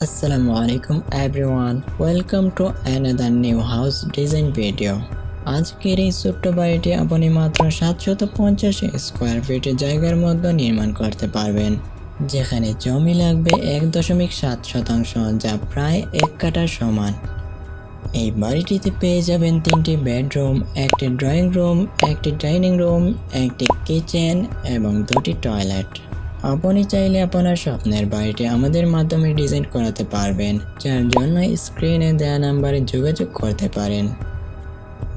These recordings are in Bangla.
Assalamu alaikum, everyone. Welcome to another new house design video আজকের এই ছোট্ট বাড়িটি আপনি মাত্র সাতশত পঞ্চাশ স্কোয়ার ফিটের জায়গার মধ্যে নির্মাণ করতে পারবেন, যেখানে জমি লাগবে এক দশমিক সাত শতাংশ, যা প্রায় এক কাটার সমান। এই বাড়িটিতে পেয়ে যাবেন তিনটি বেডরুম একটি ড্রয়িং রুম একটি ডাইনিং রুম একটি কিচেন এবং দুটি টয়লেট আপনি চাইলে আপনার স্বপ্নের বাড়িটি আমাদের মাধ্যমে ডিজাইন করাতে পারবেন, যার জন্য স্ক্রিনে দেওয়া নাম্বারে যোগাযোগ করতে পারেন।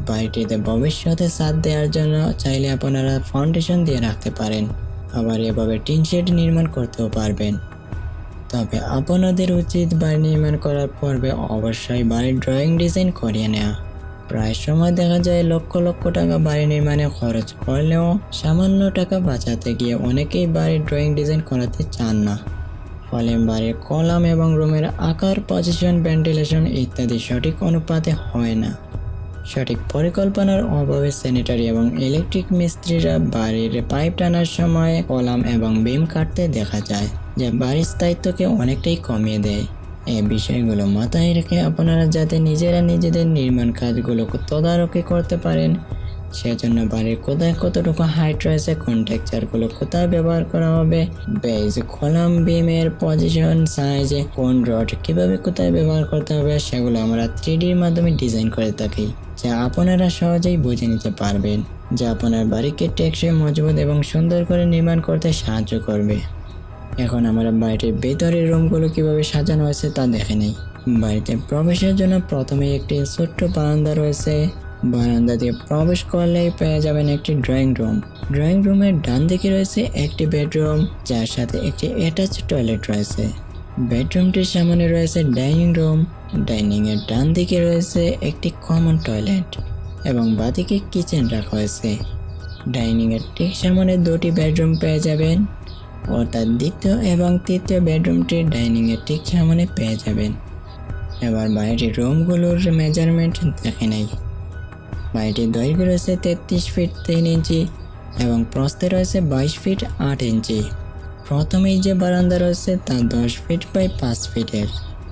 বাড়িটিতে ভবিষ্যতে সাথ দেওয়ার জন্য চাইলে আপনারা ফাউন্ডেশন দিয়ে রাখতে পারেন, আবার এভাবে টিন শেড নির্মাণ করতেও পারবেন। তবে আপনাদের উচিত বাড়ি নির্মাণ করার পূর্বে অবশ্যই বাড়ির ড্রয়িং ডিজাইন করিয়ে নেওয়া। প্রায় সময় দেখা যায় লক্ষ লক্ষ টাকা বাড়ি নির্মাণে খরচ করলেও সামান্য টাকা বাঁচাতে গিয়ে অনেকেই বাড়ির ড্রয়িং ডিজাইন করাতে চান না। ফলে বাড়ির কলাম এবং রুমের আকার পজিশন ভেন্টিলেশন ইত্যাদি সঠিক অনুপাতে হয় না। সঠিক পরিকল্পনার অভাবে স্যানিটারি এবং ইলেকট্রিক মিস্ত্রিরা বাড়ির পাইপ টানার সময় কলাম এবং বিম কাটতে দেখা যায়, যা বাড়ির স্থায়িত্বকে অনেকটাই কমিয়ে দেয়। এই বিষয়গুলো মাথায় রেখে আপনারা যাতে নিজেরা নিজেদের নির্মাণ কাজগুলো তদারকি করতে পারেন, সেজন্য বাড়ির কোথায় কতটুকু হাইট রয়েছে কোন টেক্সচারগুলো কোথায় ব্যবহার করা হবে বেজ কলাম বিমের পজিশন সাইজ কোন রড কীভাবে কোথায় ব্যবহার করতে হবে, সেগুলো আমরা থ্রিডির মাধ্যমে ডিজাইন করে থাকি, যা আপনারা সহজেই বুঝে নিতে পারবেন, যা আপনার বাড়িকে টেকসই, মজবুত এবং সুন্দর করে নির্মাণ করতে সাহায্য করবে। এখন আমরা বাড়িটির ভেতরের রুমগুলো কীভাবে সাজানো হয়েছে তা দেখে নেই। বাড়িতে প্রবেশের জন্য প্রথমে একটি ছোট্ট বারান্দা রয়েছে। বারান্দা দিয়ে প্রবেশ করলেই পেয়ে যাবেন একটি ড্রয়িং রুম। ড্রয়িং রুমের ডান দিকে রয়েছে একটি বেডরুম, যার সাথে একটি অ্যাটাচ টয়লেট রয়েছে। বেডরুমটির সামনে রয়েছে ডাইনিং রুম ডাইনিং এর ডান দিকে রয়েছে একটি কমন টয়লেট এবং বাদিকে কিচেন রাখা হয়েছে। ডাইনিং এর ঠিক সামনে দুটি বেডরুম পেয়ে যাবেন। অর্থাৎ দ্বিতীয় এবং তৃতীয় বেডরুমটি ডাইনিং এর ঠিক সামনে পেয়ে যাবেন। এবার বাড়িটির রুমগুলোর মেজারমেন্ট দেখে নেই। বাড়িটির দৈর্ঘ্য রয়েছে তেত্রিশ ফিট তিন ইঞ্চি এবং প্রস্থে রয়েছে বাইশ ফিট আট ইঞ্চি। প্রথমেই যে বারান্দা রয়েছে তা দশ ফিট বাই পাঁচ ফিটের।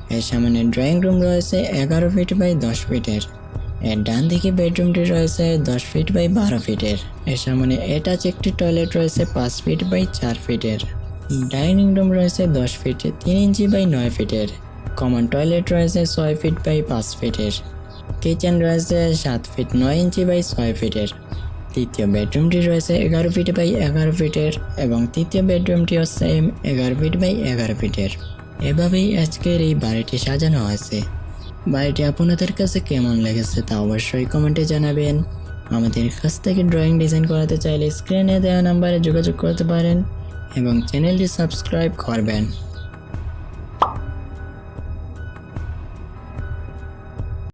এর সামনে ড্রয়িং রুম রয়েছে এগারো ফিট বাই দশ ফিটের। এর ডান দিকে বেডরুমটি রয়েছে দশ ফিট বাই বারো ফিটের। এর সামনে অ্যাটাচ একটি টয়লেট রয়েছে পাঁচ ফিট বাই চার ফিটের। ডাইনিং রুম রয়েছে দশ ফিট তিন ইঞ্চি বাই নয় ফিটের। কমন টয়লেট রয়েছে ছয় ফিট বাই পাঁচ ফিটের। কিচেন রয়েছে সাত ফিট নয় ইঞ্চি বাই ছয় ফিটের। তৃতীয় বেডরুমটি রয়েছে এগারো ফিট বাই এগারো ফিটের এবং তৃতীয় বেডরুমটিও সেম এগারো ফিট বাই এগারো ফিটের। এভাবেই আজকের এই বাড়িটি সাজানো হয়েছে। বাড়িটি আপনাদের কাছে কেমন লেগেছে তা অবশ্যই কমেন্টে জানাবেন। আমাদের কাছ থেকে ড্রয়িং ডিজাইন করাতে চাইলে স্ক্রিনে দেওয়া নাম্বারে যোগাযোগ করতে পারেন এবং চ্যানেলটি সাবস্ক্রাইব করবেন।